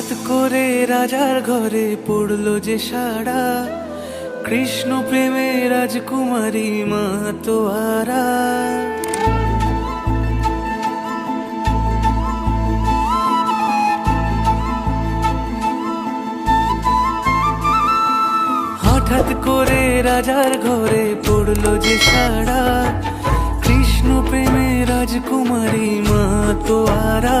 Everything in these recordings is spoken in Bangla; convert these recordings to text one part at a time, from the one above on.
হঠাৎ করে রাজার ঘরে পড়ল যে সাড়া। কৃষ্ণ প্রেমে রাজকুমারী মা তোয়ারা। হঠাৎ করে রাজার ঘরে পড়ল যে সাড়া। কৃষ্ণ প্রেমে রাজকুমারী মা তোয়ারা।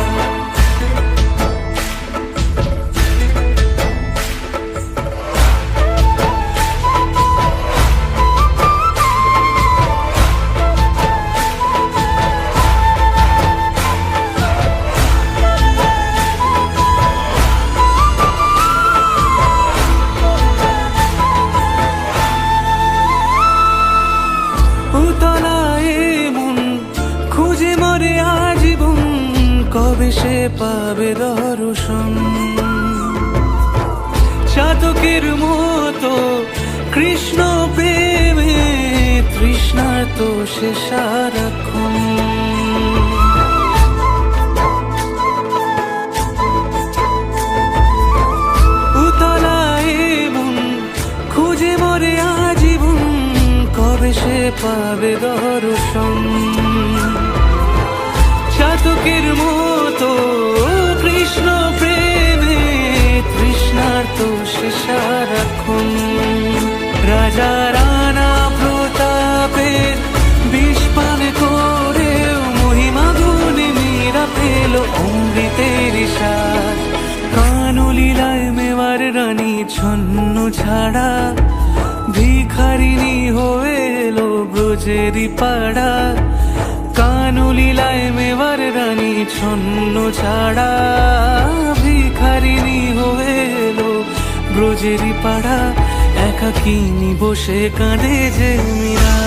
অমৃতের সার কানুলীলায় মেওয়ার রানী ছন্ন ছাড়া। ভিখারিনী হয়ে এলো ব্রজেরি পাড়া। কানুলীলায় মেওয়ার রানী ছন্ন ছাড়া। ভিখারিনী হয়ে এলো ব্রজেরি পাড়া। একাকিনী বসে কাঁদে যে মীরা।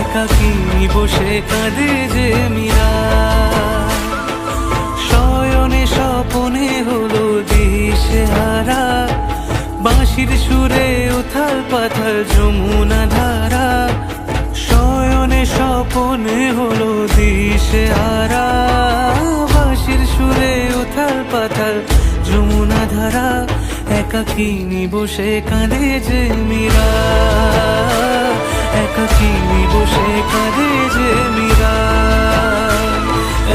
একাকিনী বসে কাঁদে যে মীরা। বাঁশির সুরে উথাল পাথাল যমুনা ধারা। শয়নে স্বপনে হলো দিশে হারা বাঁশির সুরে উথাল পাথাল যমুনা ধারা। একাকিনী বসে কাঁদে যে মীরা। একাকিনী বসে কাঁদে যে মীরা।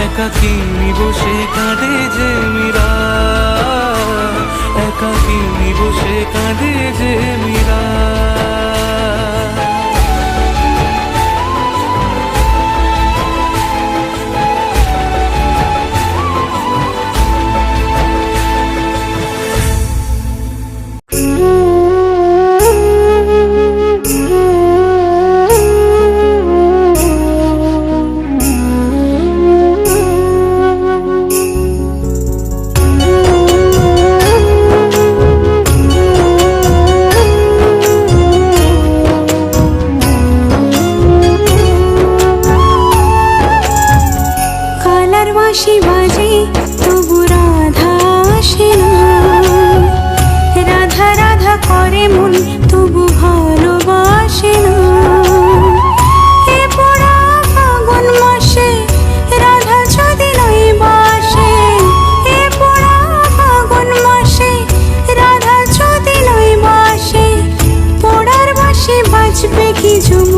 একাকিনী বসে কাঁদে যে মীরা। কাঁদে কি যমুনায়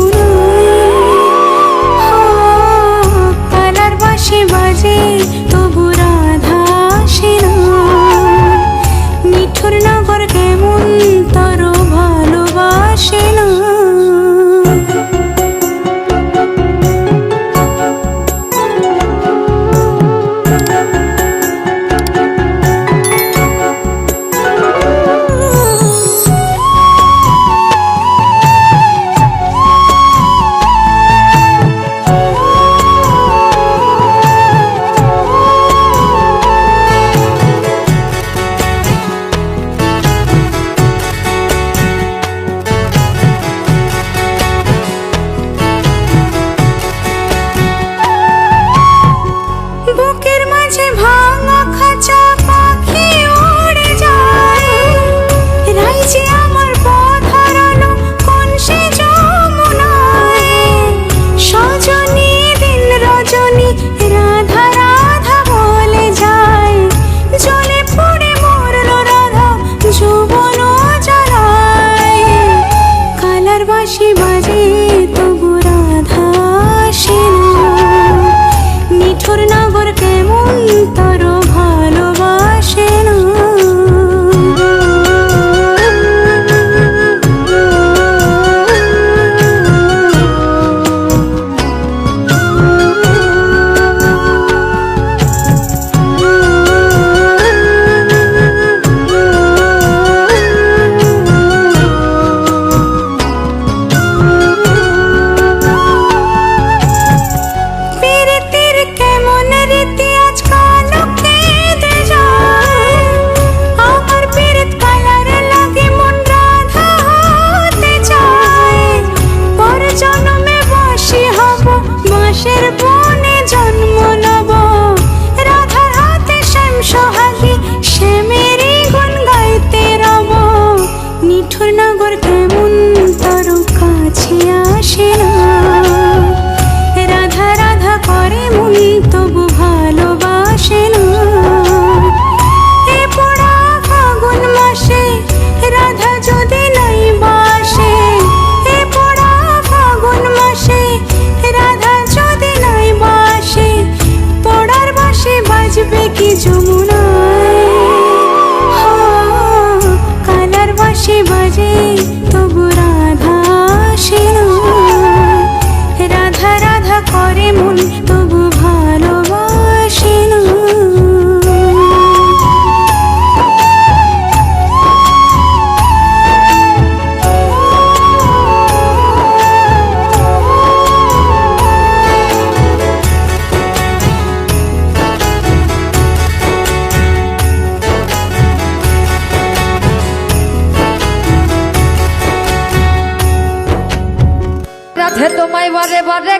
নাচবে কি যমুনা?